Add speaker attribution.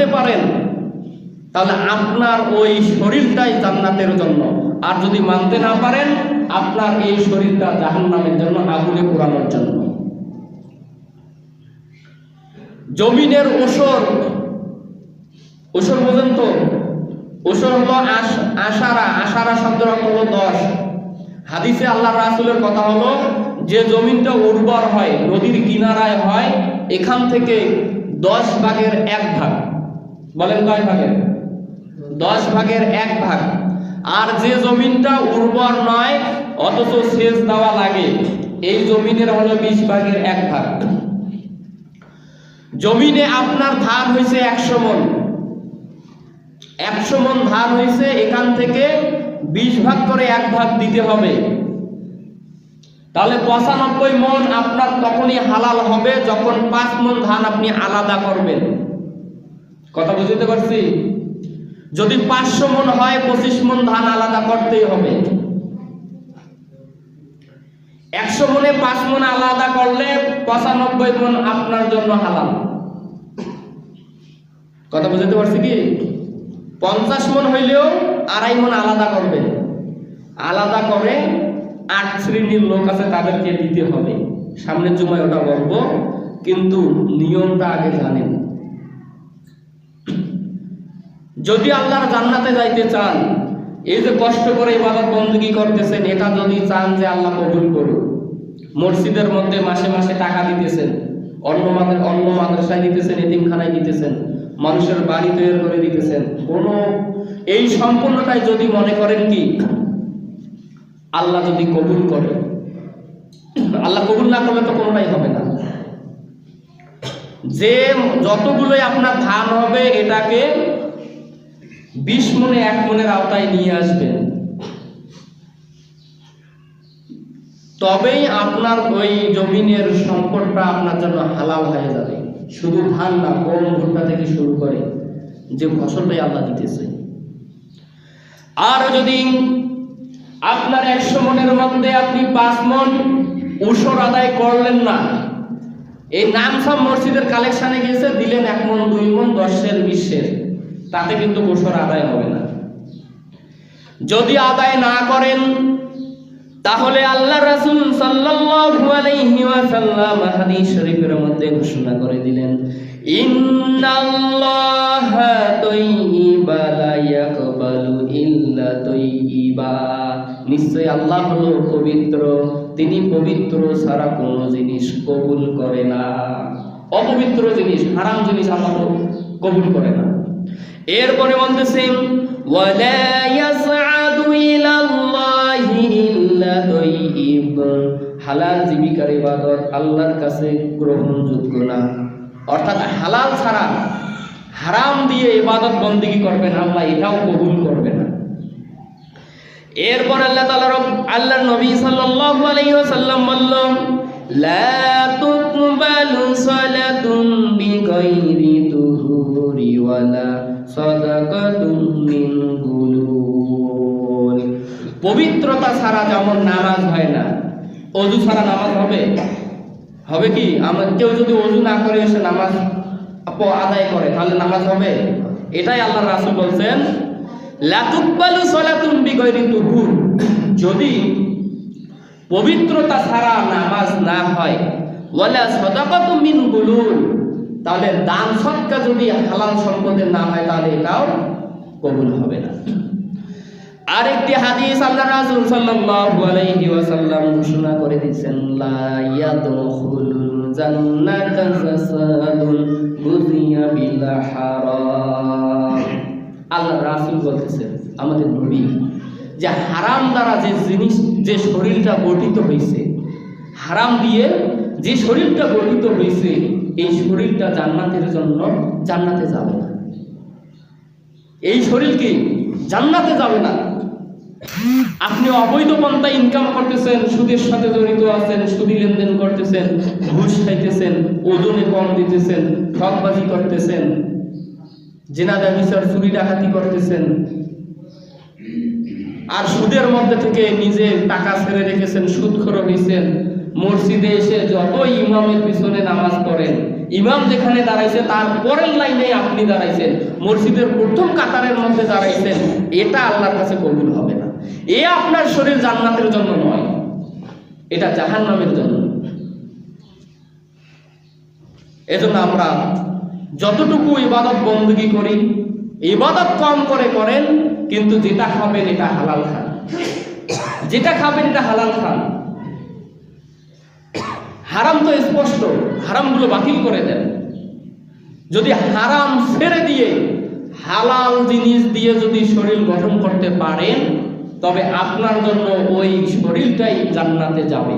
Speaker 1: মানতে পারেন, তাহলে আপনার ওই শরীরটাই জান্নাতের জন্য। আর যদি মানতে না পারেন, আপনার এই শরীরটা জাহান্নামের জন্য, আগুনে পোড়ানোর জন্য। জমিনের ওসর ওসর বোঝেন তো? ওসর হলো আশারা আশারা শব্দের অর্থ হলো দশ। হাদিসে আল্লাহ রাসুলের কথা হলো, যে জমিনটা উর্বর হয়, নদীর কিনারায় হয়, এখান থেকে দশ ভাগের এক ভাগ। বলেন কয় ভাগের? দশ ভাগের এক ভাগ। আর যে জমিনটা উর্বর নয়, অথচ সেচ দেওয়া লাগে, এই জমিনের হলো বিশ ভাগের এক ভাগ। জমিনে আপনার ধান হয়েছে একশো মন। একশো মন ধান হয়েছে এখান থেকে বিশ ভাগ করে এক ভাগ দিতে হবে। তাহলে পঁচানব্বই মন আপনার তখনই হালাল হবে যখন পাঁচ মন ধান আপনি আলাদা করবেন। কথা বুঝতে পারছি? যদি পাঁচশো মন হয়, পঁচিশ মন ধান আলাদা করতেই হবে। একশো মনে পাঁচ মন আলাদা করলে পঁচানব্বই মন আপনার জন্য হালাল। কথা বুঝতে পারছি কি? পঞ্চাশ মন হইলেও আড়াই মন আলাদা করবে। আলাদা করে আট শ্রেণির লোক আছে, তাদেরকে দিতে হবে। সামনের জমায় ওটা বলব, কিন্তু নিয়মটা আগে জানেন। যদি আল্লাহর জান্নাতে যাইতে চান, এই যে কষ্ট করে ইবাদত বন্দী করতেছেন, এটা যদি চান যে আল্লাহ কবুল করুন মসজিদের মধ্যে মাসে মাসে টাকা দিতেছেন, অন্য অন্য মাদ্রাসায় দিতেছেন, এতিমখানায় দিতেছেন, মানুষের বাড়ি তৈরি করে দিতেছেন, কোন এই সম্পূর্ণটাই যদি মনে করেন কি, আল্লাহ যদি কবুল করে, আল্লাহ কবুল না করলে তো কোনোটাই হবে না। যে যতগুলোই আপনার ধান হবে, এটাকে বিশ মনে এক মনের আওতায় নিয়ে আসবেন। তবেই আপনার ওই জমিনের সম্পদটা আপনার জন্য হালাল হয়ে যাবে। শুধু ধান না, গম, ভুট্টা থেকে শুরু করে যে ফসলটাই আল্লাহ দিতেছে। আর যদি আপনার একশো মনের মধ্যে আপনি পাঁচ মন উসর আদায় করলেন না, এই নাম সব মসজিদের কালেকশনে গেছে দিলেন এক মন, দুই মন, দশের, বিশের। তাতে কিন্তু গোসর আদায় হবে না। যদি আদায় না করেন, তাহলে আল্লাহ রাসূল সাল্লাল্লাহু হাদিস শরীফের মধ্যে ঘোষণা করে দিলেন নিশ্চয় আল্লাহ হলো পবিত্র, তিনি পবিত্র ছাড়া কোনো জিনিস কবুল করে না। অপবিত্র জিনিস, হারাম জিনিস আল্লাহ কবুল করে না। এরপরে বলতেছেন ওয়ালা হালাল জীবিকার ইবাদত আল্লাহর কাছে গ্রহণযোগ্য না। অর্থাৎ হালাল ছাড়া হারাম দিয়ে ইবাদত করবেন আল্লাহ, এটাও কবুল করবে না। এরপর আল্লাহ তাআলা আল্লাহর নবী সাল্লাল্লাহু আলাইহি ওয়াসাল্লাম বলল, লা তুকবালু সালাতুন বিগাইরি তুহুরি ওয়ালা পবিত্রতা ছাড়া যেমন নামাজ হয় না, অজু ছাড়া নামাজ হবে? হবে কি? আমরা কেউ যদি অজু না করে এসে নামাজ আদায় করে, তাহলে নামাজ হবে? এটাই আল্লাহ রাসূল বলছেন যদি পবিত্রতা ছাড়া নামাজ না হয়, ওয়ালা মিন গুলুল তাহলে দান সৎকা যদি হালাল সম্পদের না হয়, তাহলে এটাও কবুল হবে না। আরেকটি হাদিস আল্লাহ রাসূল সাল্লাল্লাহু আলাইহি ওয়াসাল্লাম ঘোষণা করে দিয়েছেন, লা ইয়াদখুলুল জান্নাতা জাসাদুন বুদিয়া বিল হারাম। আল্লাহ রাসূল বলতেছেন, আমাদের নবী যে হারাম দ্বারা যে জিনিস, যে শরীরটা গঠিত হয়েছে হারাম দিয়ে যে শরীরটা গঠিত হয়েছে, এই শরীরটা জান্নাতের জন্য জান্নাতে যাবে না। এই শরীর কি জান্নাতে যাবে না? আপনি অবৈধ পন্থা ইনকাম করতেছেন, সুদের সাথে জড়িত আছেন, সুদি লেনদেন করতেছেন, ঘুষ খাইতেছেন, ওজনে কম দিতেছেন ঠকবাজি করতেছেন জেনাদা বিচার চুরি ডাকাতি করতেছেন, আর সুদের মধ্যে থেকে নিজে টাকা ছেড়ে রেখেছেন সুদ খরচ হয়েছেন মসজিদে এসে যত ইমামের পিছনে নামাজ পড়েন, ইমাম যেখানে দাঁড়াইছে, তার পরের লাইনে আপনি দাঁড়াইছেন, মসজিদের প্রথম কাতারের মধ্যে দাঁড়াইছেন, এটা আল্লাহর কাছে কবুল হবে না। এ আপনার শরীর জান্নাতের জন্য নয়, এটা জাহান্নামের জন্য। এজন্য আমরা যতটুকু ইবাদত বন্দী করি, ইবাদত কম করে করেন, কিন্তু যেটা খাবেন এটা হালাল খান। যেটা খাবেন এটা হালাল খান। হারাম তো স্পষ্ট, হারামগুলো বাতিল করে দেন। যদি হারাম ছেড়ে দিয়ে হালাল জিনিস দিয়ে যদি শরীর গঠন করতে পারেন, তবে আপনার জন্য ওই শরীরটাই জান্নাতে যাবে।